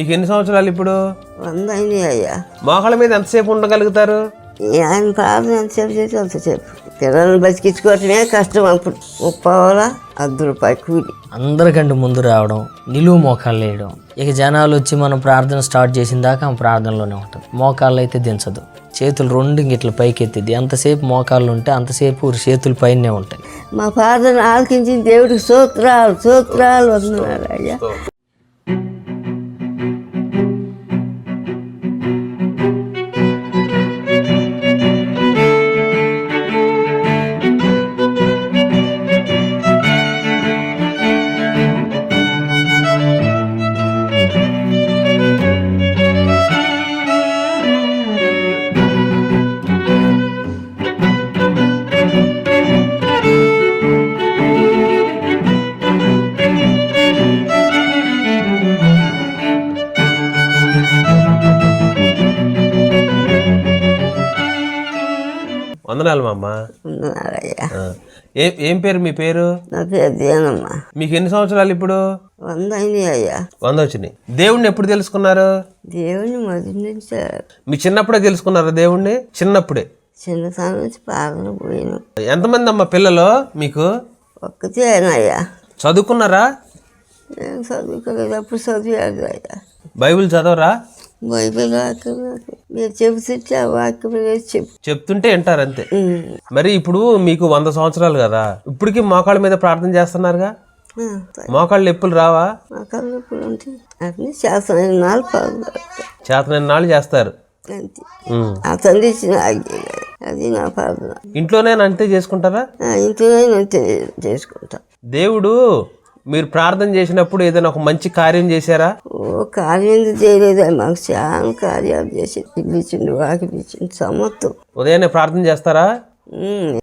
మీకు ఎన్ని సంవత్సరాలు ఇప్పుడు? వంద అయినాయి అయ్యా. మోకాళ్ళ మీద ఎంతసేపు ఉండగలుగుతారు? ఆయన ప్రార్థన ఎంతసేపు చేసి అంతసేపు. పిల్లల్ని బతికించుకోవటమే కష్టం అప్పుడు. ముప్పావాల అర్ధ రూపాయి కూలి. అందరికంటే ముందు రావడం నిలువు మోకాళ్ళు వేయడం. ఇక జనాలు వచ్చి మనం ప్రార్థన స్టార్ట్ చేసిన దాకా ఆమె ప్రార్థనలోనే ఉంటుంది. మోకాళ్ళు అయితే దించదు. చేతులు రెండు ఇట్లా పైకి ఎత్తిద్ది ఎంతసేపు మోకాళ్ళు ఉంటే అంతసేపు చేతులు పైనే ఉంటాయి. మా ప్రార్థన ఆలకించిన దేవుడికి సూత్రాలు సూత్రాలు వస్తున్నాడు అయ్యా. వందనాలు మా అమ్మ. ఏ ఏం పేరు మీ పేరు? నా పేరు దేనమ్మా మీకు ఎన్ని సంవత్సరాలు ఇప్పుడు? వంద అయినాయి అయ్యా వంద వచ్చినాయి దేవుణ్ణి ఎప్పుడు తెలుసుకున్నారు? దేవుని మొదటి నుంచి. మీ చిన్నప్పుడే తెలుసుకున్నారా దేవుణ్ణి? చిన్నప్పుడే. చిన్నతనం నుంచి ప్రార్థన పోయిన. ఎంతమంది అమ్మ పిల్లలు మీకు? ఒక్కతే అయ్యా చదువుకున్నారా? నేను చదువుకోలేదు అప్పుడు చదివాడు అయ్యా. బైబిల్ చదవరా? బైబిల్ వాక్యం నాకు మీరు చెబుతుంటే ఆ వాక్యం అనేది చెప్పు చెప్తుంటే వింటారు అంతే. మరి ఇప్పుడు మీకు వంద సంవత్సరాలు కదా ఇప్పటికీ మోకాళ్ళ మీద ప్రార్థన చేస్తున్నారుగా? మోకాళ్ళు ఎప్పులు రావా? చేతనైన నాళ్ళు చేస్తారు. అంతే. ఆ తండ్రి ఇచ్చిన ఆజ్ఞ అది నా ప్రార్థన. ఇంట్లోనే అంతే చేసుకుంటారా? ఇంట్లోనే చేసుకుంటా. దేవుడు మీరు ప్రార్థన చేసినప్పుడు ఏదైనా ఒక మంచి కార్యం చేశారా? ఓ కార్యం చేయలేదు? మాకు చాలా కార్యాలు చేసి వాకిలు ఇచ్చిండు సమత్వం ఉదయాన్నే ప్రార్థన చేస్తారా.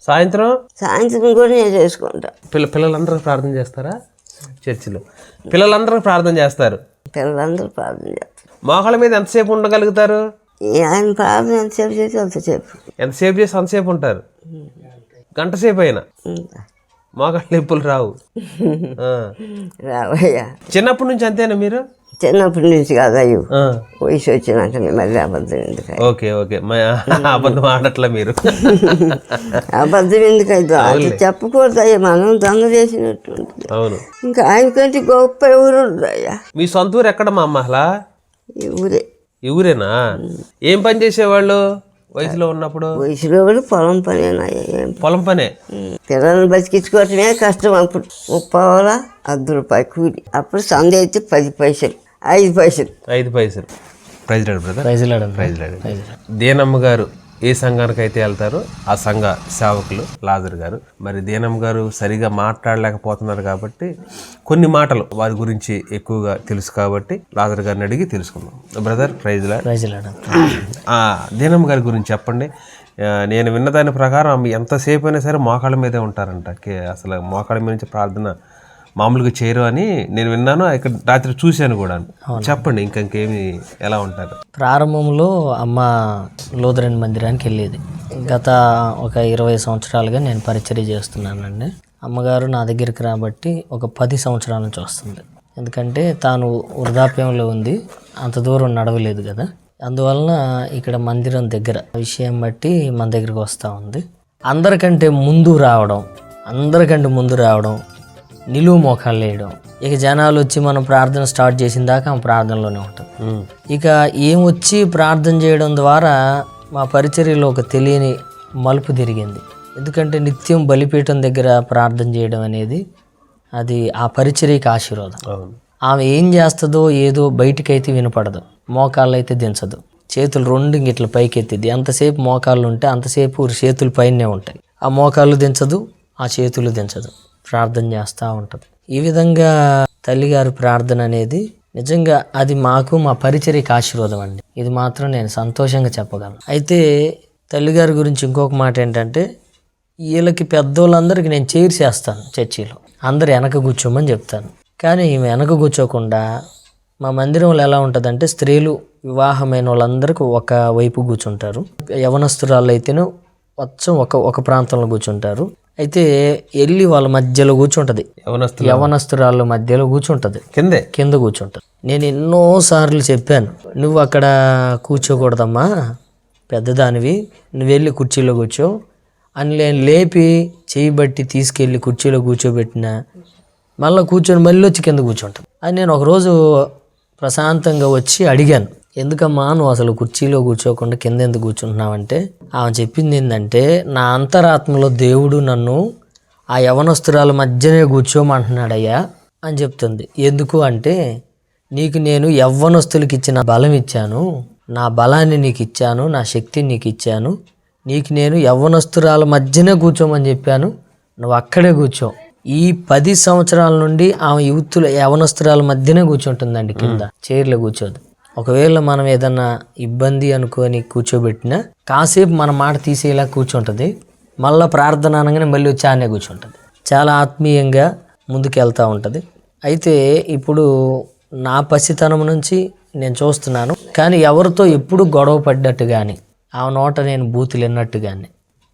సాయంత్రం? సాయంత్రం కూడా నేను చేసుకుంటా. పిల్ల పిల్లలందరూ ప్రార్థన చేస్తారా? చర్చిలో. పిల్లలందరూ ప్రార్థన చేస్తారు. పిల్లలందరూ ప్రార్థన చేస్తారు. మోకాళ్ళ మీద ఎంతసేపు ఉండగలుగుతారు? ఆయన ప్రార్థన ఎంతసేపు చేసి అంతసేపు. ఎంతసేపు చేసి అంతసేపు ఉంటారు? గంట సేపు అయినా. మోకాళ్ళ నొప్పులు రావు. రావయ్యా. చిన్నప్పటి నుంచి అంతేనా మీరు? చిన్నప్పటి నుంచి కాదు అయ్యో. వయసు వచ్చినాక మళ్ళీ అబద్ధం ఎందుకు? Okay okay. అబద్ధం ఆడట్లే మీరు. అబద్ధం ఎందుకు అయితే అది చెప్పకూడదు అయ్యా. మనం దొంగ చేసినట్టు అవును. ఇంకా ఆయన కంటే గొప్ప ఉండరు అయ్యా. మీ సొంత ఊరు ఎక్కడ మా అమ్మ అసలా ఈ ఊరే. ఈ ఊరేనా? ఏం పని చేసేవాళ్ళు? వయసులో ఉన్నప్పుడు? వయసులో కూడా పొలం ఏం పొలం పనే? పిల్లల్ని బతికించుకోవటమే కష్టం అప్పుడు. ముప్పావాల అర్ధ రూపాయి కూలి. అప్పుడు సంద అయితే పది పైసలు ఐదు పైసలు. ఐదు పైసలు. ప్రైజ్ రాడు బ్రదర్. ప్రైజ్లాడు ప్రైజ్ రాడు దేనమ్మ గారు ఏ సంఘానికి అయితే వెళ్తారో ఆ సంఘ సేవకులు లాజర్ గారు. మరి దేనమ్మ గారు సరిగా మాట్లాడలేకపోతున్నారు కాబట్టి కొన్ని మాటలు వారి గురించి ఎక్కువగా తెలుసు కాబట్టి లాజర్ గారిని అడిగి తెలుసుకుందాం. బ్రదర్ ప్రైజ్ దీనమ్మ గారి గురించి చెప్పండి. నేను విన్న దాని ప్రకారం ఎంతసేపు అయినా సరే మోకాళ్ళ మీదే ఉంటారంట. అసలు మోకాళ్ళ మీద నుంచి ప్రార్థన మామూలుగా చేయరు అని నేను విన్నాను ఇక్కడ రాత్రి చూశాను కూడా. చెప్పండి ఇంకా ఇంకేమి ఎలా ఉంటారు? ప్రారంభంలో అమ్మ లోదరన్ మందిరానికి వెళ్ళేది. గత ఒక ఇరవై సంవత్సరాలుగా నేను పరిచర్య చేస్తున్నానండి. అమ్మగారు నా దగ్గరికి రాబట్టి ఒక పది సంవత్సరాల నుంచి వస్తుంది. ఎందుకంటే తాను వృద్ధాప్యంలో ఉంది అంత దూరం నడవలేదు కదా. అందువలన ఇక్కడ మందిరం దగ్గర విషయం బట్టి మన దగ్గరికి వస్తూ ఉంది. అందరికంటే ముందు రావడం అందరికంటే ముందు రావడం నిలువు మోకాళ్ళు వేయడం ఇక జనాలు వచ్చి మనం ప్రార్థన స్టార్ట్ చేసిన దాకా ప్రార్థనలోనే ఉమ్, ఇక ఏం వచ్చి ప్రార్థన చేయడం ద్వారా మా పరిచర్యలో ఒక తెలియని మలుపు తిరిగింది. ఎందుకంటే నిత్యం బలిపీఠం దగ్గర ప్రార్థన చేయడం అనేది అది ఆ పరిచర్యకి ఆశీర్వాదం. ఆమె ఏం చేస్తుందో ఏదో బయటికైతే వినపడదు. మోకాళ్ళు అయితే దించదు. చేతులు రెండు ఇట్లా పైకి ఎత్తిద్ది ఎంతసేపు మోకాళ్ళు ఉంటే అంతసేపు చేతులు పైనే ఉంటాయి. ఆ మోకాళ్ళు దించదు ఆ చేతులు దించదు. ప్రార్థన చేస్తూ ఉంటుంది. ఈ విధంగా తల్లిగారు ప్రార్థన అనేది నిజంగా అది మాకు మా పరిచర్యకి ఆశీర్వాదం అండి. ఇది మాత్రం నేను సంతోషంగా చెప్పగలను. అయితే తల్లిగారి గురించి ఇంకొక మాట ఏంటంటే వీళ్ళకి పెద్దోళ్ళందరికీ నేను చేర్చేస్తాను చర్చిలో. అందరు వెనక కూర్చోమని చెప్తాను. కానీ ఈమె వెనక కూర్చోకుండా మా మందిరంలో ఎలా ఉంటుందంటే స్త్రీలు వివాహమైన వాళ్ళందరికీ ఒక వైపు కూర్చుంటారు. యవనస్తురాలు అయితేనే వచ్చం ఒక ఒక ప్రాంతంలో కూర్చుంటారు. అయితే వెళ్ళి వాళ్ళ మధ్యలో కూర్చుంటది. యవనస్తురాళ్ళ మధ్యలో కూర్చుంటది. కిందే? కింద కూర్చుంటది. నేను ఎన్నో సార్లు చెప్పాను నువ్వు అక్కడ కూర్చోకూడదమ్మా పెద్దదానివి నువ్వు వెళ్ళి కుర్చీలో కూర్చో. అని నేను లేపి చేయి బట్టి తీసుకెళ్ళి కుర్చీలో కూర్చోబెట్టిన మళ్ళీ కూర్చొని మళ్ళీ వచ్చి కింద కూర్చుంటాను అని నేను ఒకరోజు ప్రశాంతంగా వచ్చి అడిగాను. ఎందుకమ్మా నువ్వు అసలు కుర్చీలో కూర్చోకుండా కింద ఎందుకు కూర్చుంటున్నావంటే? ఆమె చెప్పింది ఏంటంటే నా అంతరాత్మలో దేవుడు నన్ను ఆ యవనస్తురాల మధ్యనే కూర్చోమంటున్నాడయ్యా అని చెప్తుంది. ఎందుకు అంటే నీకు నేను యవ్వనస్తులకి ఇచ్చిన బలం ఇచ్చాను నా బలాన్ని నీకు ఇచ్చాను నా శక్తిని నీకు ఇచ్చాను నీకు నేను యవ్వనస్తురాల మధ్యనే కూర్చోమని చెప్పాను నువ్వు అక్కడే కూర్చో. ఈ పది సంవత్సరాల నుండి ఆమె యూత్తుల యవనస్తురాల మధ్యనే కూర్చుంటుందండి కింద చైర్లో కూర్చోదు. ఒకవేళ మనం ఏదన్నా ఇబ్బంది అనుకొని కూర్చోబెట్టినా కాసేపు మన మాట తీసేలా కూర్చుంటుంది. మళ్ళీ ప్రార్థన అనగానే మళ్ళీ వచ్చి ఆనే కూర్చుంటుంది. చాలా ఆత్మీయంగా ముందుకెళ్తూ ఉంటుంది. అయితే ఇప్పుడు నా పసితనం నుంచి నేను చూస్తున్నాను. కానీ ఎవరితో ఎప్పుడు గొడవ పడ్డట్టు కానీ ఆ నోట నేను బూతులు విన్నట్టు కానీ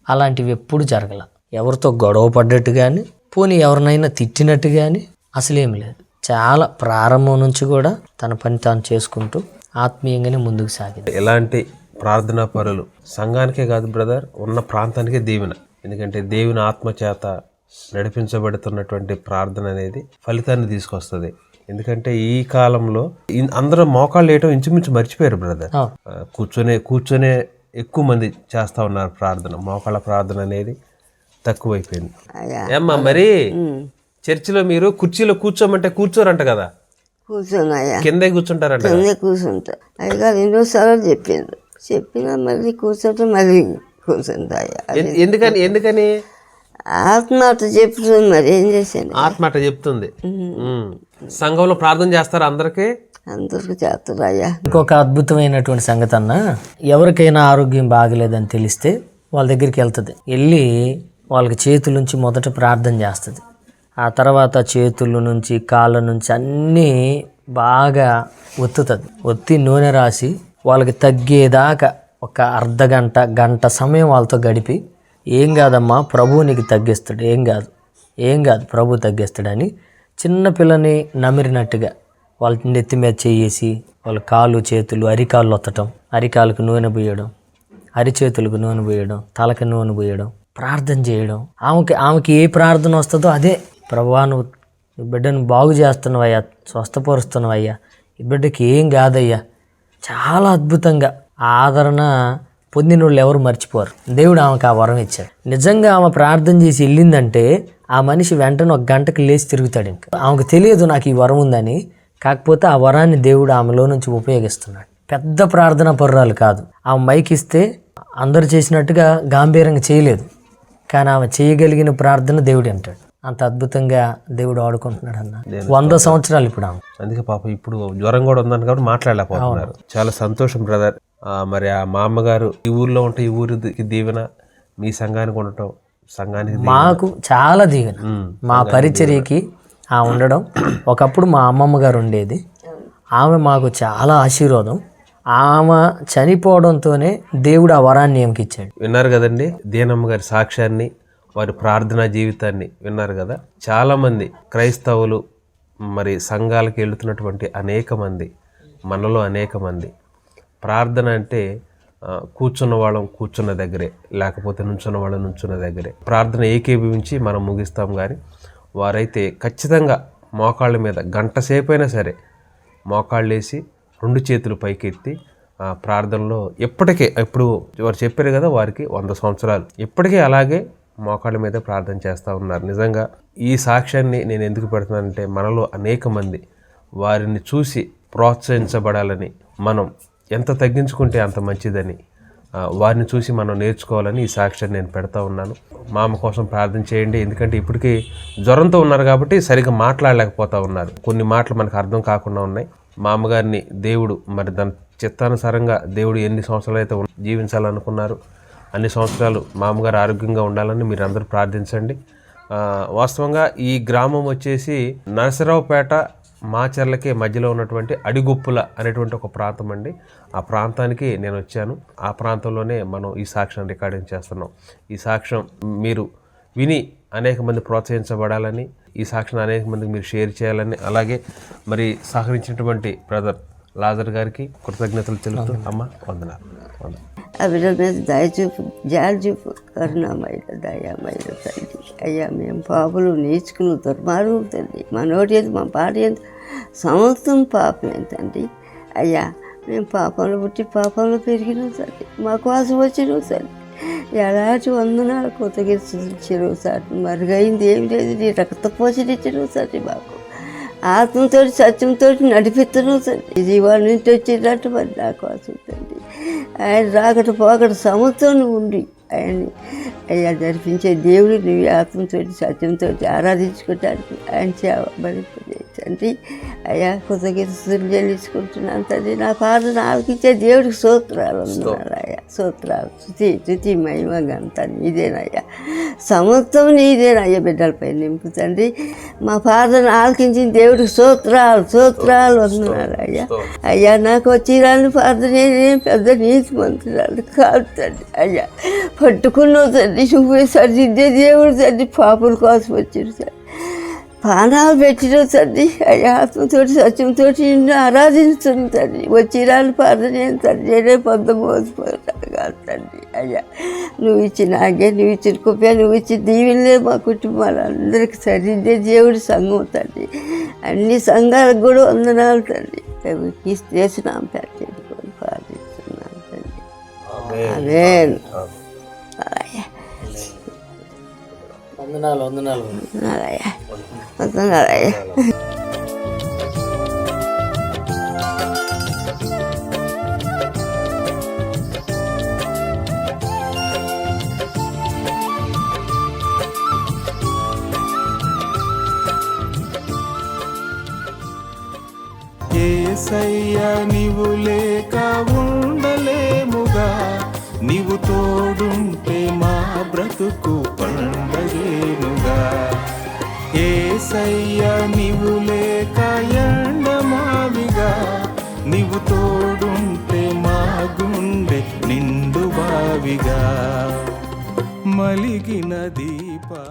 అలాంటివి ఎప్పుడు జరగల. ఎవరితో గొడవ పడ్డట్టు కానీ పోనీ ఎవరినైనా తిట్టినట్టు కానీ అసలేం లేదు. చాలా ప్రారంభం నుంచి కూడా తన పని తాను చేసుకుంటూ ఆత్మీయంగానే ముందుకు సాగింది. ఎలాంటి ప్రార్థనా పరులు? సంఘానికే కాదు బ్రదర్ ఉన్న ప్రాంతానికే దీవెన. ఎందుకంటే దేవుని ఆత్మ చేత నడిపించబడుతున్నటువంటి ప్రార్థన అనేది ఫలితాన్ని తీసుకొస్తుంది. ఎందుకంటే ఈ కాలంలో అందరూ మోకాళ్ళు వేయటం ఇంచుమించు మర్చిపోయారు బ్రదర్ కూర్చొనే కూర్చొనే ఎక్కువ మంది చేస్తా ఉన్నారు ప్రార్థన. మోకాళ్ళ ప్రార్థన అనేది తక్కువైపోయింది. ఏమ్మా మరి? చర్చిలో మీరు కుర్చీలో కూర్చోమంటే కూర్చోరంట కదా. కూర్చోనయ్యా కిందే కూర్చుంటారంట కదా. కింద కూర్చుంటా. అయ్యగారు ఎన్నోసార్లు చెప్పిండ్రు. చెప్పినా మళ్ళీ కూర్చుంటే మళ్ళీ కూర్చుంటా అయ్యా ఎన్- ఎందుకని ఎందుకని? ఆత్మ అట్లా చెప్తుంది మరి ఏం చేశాను ఆత్మ అట్ట చెప్తుంది. సంఘంలో ప్రార్థన చేస్తారా అందరికి? అందరికి చేస్తారు అయ్యా ఇంకొక అద్భుతమైనటువంటి సంగతి అన్న ఎవరికైనా ఆరోగ్యం బాగలేదని తెలిస్తే వాళ్ళ దగ్గరికి వెళ్తుంది. వెళ్ళి వాళ్ళకి చేతుల నుంచి మొదట ప్రార్థన చేస్తుంది. ఆ తర్వాత చేతుల నుంచి కాళ్ళ నుంచి అన్నీ బాగా ఒత్తుతుంది. ఒత్తి నూనె రాసి వాళ్ళకి తగ్గేదాకా ఒక అర్ధ గంట గంట సమయం వాళ్ళతో గడిపి ఏం కాదమ్మా ప్రభువు నీకు తగ్గిస్తాడు. ఏం కాదు ఏం కాదు ప్రభు తగ్గిస్తాడని చిన్నపిల్లని నమిరినట్టుగా వాళ్ళ నెత్తి మీద చేసి వాళ్ళ కాళ్ళు చేతులు అరికాళ్ళు ఒత్తటం అరికాలకు నూనె పోయడం అరిచేతులకు నూనె పోయడం తలకు నూనె పోయడం ప్రార్థన చేయడం. ఆమెకి ఆమెకి ఏ ప్రార్థన వస్తుందో అదే. ప్రభా నువ్వు ఈ బిడ్డను బాగు చేస్తున్నావయ్యా స్వస్థపరుస్తున్నావయ్యా. ఈ బిడ్డకి ఏం కాదయ్యా. చాలా అద్భుతంగా ఆ ఆదరణ పొందిన వాళ్ళు ఎవరు మర్చిపోరు. దేవుడు ఆమెకు ఆ వరం ఇచ్చాడు. నిజంగా ఆమె ప్రార్థన చేసి వెళ్ళిందంటే ఆ మనిషి వెంటనే ఒక గంటకి లేచి తిరుగుతాడు ఇంకా. ఆమెకు తెలియదు నాకు ఈ వరం ఉందని. కాకపోతే ఆ వరాన్ని దేవుడు ఆమెలో నుంచి ఉపయోగిస్తున్నాడు. పెద్ద ప్రార్థన పర్రాలు కాదు. ఆమె మైక్ ఇస్తే అందరు చేసినట్టుగా గాంభీర్యంగా చేయలేదు. కానీ ఆమె చేయగలిగిన ప్రార్థన దేవుడు అంటాడు అంత అద్భుతంగా దేవుడు ఆడుకుంటున్నాడు అన్న. వంద సంవత్సరాలు ఇప్పుడు ఆమె. అందుకే పాపం ఇప్పుడు జ్వరం కూడా ఉందని కాబట్టి మాట్లాడలేకపోతున్నారు. చాలా సంతోషం బ్రదర్ మరి ఆ మా అమ్మగారు ఈ ఊర్లో ఉంటే ఈ ఊరికి దీవెన మీ సంఘానికి ఉండటం సంఘానికి. మాకు చాలా దీవెన. మా పరిచర్యకి ఆ ఉండడం. ఒకప్పుడు మా అమ్మమ్మ గారు ఉండేది. ఆమె మాకు చాలా ఆశీర్వాదం. ఆమె చనిపోవడంతోనే దేవుడు ఆ వరాన్ని ఆమెకి ఇచ్చాడు. విన్నారు కదండి దీనమ్మ గారి సాక్ష్యాన్ని. వారి ప్రార్థనా జీవితాన్ని విన్నారు కదా? చాలామంది క్రైస్తవులు మరి సంఘాలకు వెళుతున్నటువంటి అనేక మంది మనలో అనేక మంది. ప్రార్థన అంటే కూర్చున్న వాళ్ళం కూర్చున్న దగ్గరే లేకపోతే నుంచున్న వాళ్ళం నుంచున్న దగ్గరే. ప్రార్థన ఏకీభవించి మనం ముగిస్తాం కానీ వారైతే ఖచ్చితంగా మోకాళ్ళ మీద గంట సేపైనా సరే మోకాళ్ళు వేసి రెండు చేతులు పైకెత్తి ఆ ప్రార్థనలో ఎప్పటికే ఇప్పుడు వారు చెప్పారు కదా వారికి వంద సంవత్సరాలు. ఇప్పటికే అలాగే మోకాళ్ళ మీద ప్రార్థన చేస్తూ ఉన్నారు. నిజంగా ఈ సాక్ష్యాన్ని నేను ఎందుకు పెడుతున్నానంటే మనలో అనేక మంది వారిని చూసి ప్రోత్సహించబడాలని మనం ఎంత తగ్గించుకుంటే అంత మంచిదని వారిని చూసి మనం నేర్చుకోవాలని ఈ సాక్ష్యాన్ని నేను పెడతా ఉన్నాను. మామ కోసం ప్రార్థన చేయండి. ఎందుకంటే ఇప్పటికీ జ్వరంతో ఉన్నారు కాబట్టి సరిగ్గా మాట్లాడలేకపోతా ఉన్నారు. కొన్ని మాటలు మనకు అర్థం కాకుండా ఉన్నాయి. మామగారిని దేవుడు మరి దాని చిత్తానుసారంగా దేవుడు ఎన్ని సంవత్సరాలు అయితే జీవించాలనుకున్నారు అన్ని సంవత్సరాలు మా అమ్మగారు ఆరోగ్యంగా ఉండాలని మీరు అందరూ ప్రార్థించండి. వాస్తవంగా ఈ గ్రామం వచ్చేసి నరసరావుపేట మాచర్లకి మధ్యలో ఉన్నటువంటి అడిగుప్పుల అనేటువంటి ఒక ప్రాంతం అండి. ఆ ప్రాంతానికి నేను వచ్చాను. ఆ ప్రాంతంలోనే మనం ఈ సాక్ష్యం రికార్డింగ్ చేస్తున్నాం. ఈ సాక్ష్యం మీరు విని అనేక మంది ప్రోత్సహించబడాలని ఈ సాక్షిని అనేక మందికి మీరు షేర్ చేయాలని అలాగే మరి సహకరించినటువంటి బ్రదర్ లాజర్ గారికి కృతజ్ఞతలు తెలుపుతూ అమ్మ వందనాలు. వందనాలు. ఆ బిడ్డ మీద దయచూపు జాలిచూపు జాలి చూపు తండ్రి. అయ్యా మేము పాపులు నేర్చుకుని దుర్మార్గం తండ్రి. మా నోటి ఎంత మా పాట ఎంత సమస్తం పాపమే ఏంటండి అయ్యా మేము పాపంలో పుట్టి పాపంలో పెరిగినాం తండ్రి. మా కోసం వచ్చినాం తండ్రి. ఎలాంటి వందనాలు కొత్తగా సృష్టించారు సరే. మరుగైంది ఏం లేదు. నీ రక్తపోషణ ఇచ్చినావు తండ్రి మాకు. ఆత్మతో సత్యంతో నడిపిస్తున్నావు ఇది జీవాల నుంచి వచ్చినట్టు మరి నా కోసం ఆయన రాకట పోకట సముద్రం ఉండి ఆయన్ని అయ్యా జరిపించే దేవుడు నువ్వు ఆత్మతోటి సత్యంతో ఆరాధించుకోవటానికి ఆయన సేవ తండ్రి అయ్యా కృతజ్ఞతలు చెల్లించుకుంటున్నాను తండ్రి నా పాటను ఆలకించే దేవుడికి సూత్రాలు ఉన్నారు అయ్యా సూత్రాలు శృతి శృతి మహిమ గంత నీదేనయ్యా సమస్తం నీదేనయ్యా బిడ్డలపై నింపు తండ్రి మా పాటను ఆలకించిన దేవుడికి సూత్రాలు సూత్రాలు వందనాలు అయ్యా. అయ్యా నాకు వచ్చిరాని ప్రార్థన నేనేం పెద్ద నీతి మంత్రాలు కాదు తండ్రి అయ్యా. పట్టుకున్నావు తండ్రి నువ్వే సరిదిద్దే దేవుడు తండ్రి పాపుల కోసం వచ్చిన తండ్రి పానాలు పెట్టిన తండ్రి అయ్యా ఆత్మతో సత్యంతో నిన్ను ఆరాధించుతుంది తండ్రి వచ్చిరాని ప్రార్థన తండ్రి నేనే పొద్దు మోసిపోతాను తండ్రి అయ్యా నువ్వు ఇచ్చిన ఆగే నువ్వు ఇచ్చిన కుప్ప నువ్వు ఇచ్చిన దీవెనలే మా కుటుంబాలందరికీ సరిదిద్దే దేవుడి సంఘం తండ్రి అన్ని సంఘాలకు కూడా వందనాలు తండ్రి ఈ చేసినాం పెట్టుకొని ప్రార్థిస్తున్నాం తండ్రి అదేన్ వందనాలు వందనాలు వందనాలయ్యా వందనాలయ్యా ఏసయ్య నీవు లేక ఉండలేముగా నీవు తోడుంటే మా బ్రతుకు ఏసయ్య నీవు లేక ఎండమావిగా. నీవు తోడుంటే మా గుండె నిండు బావిగా. మలిగిన దీప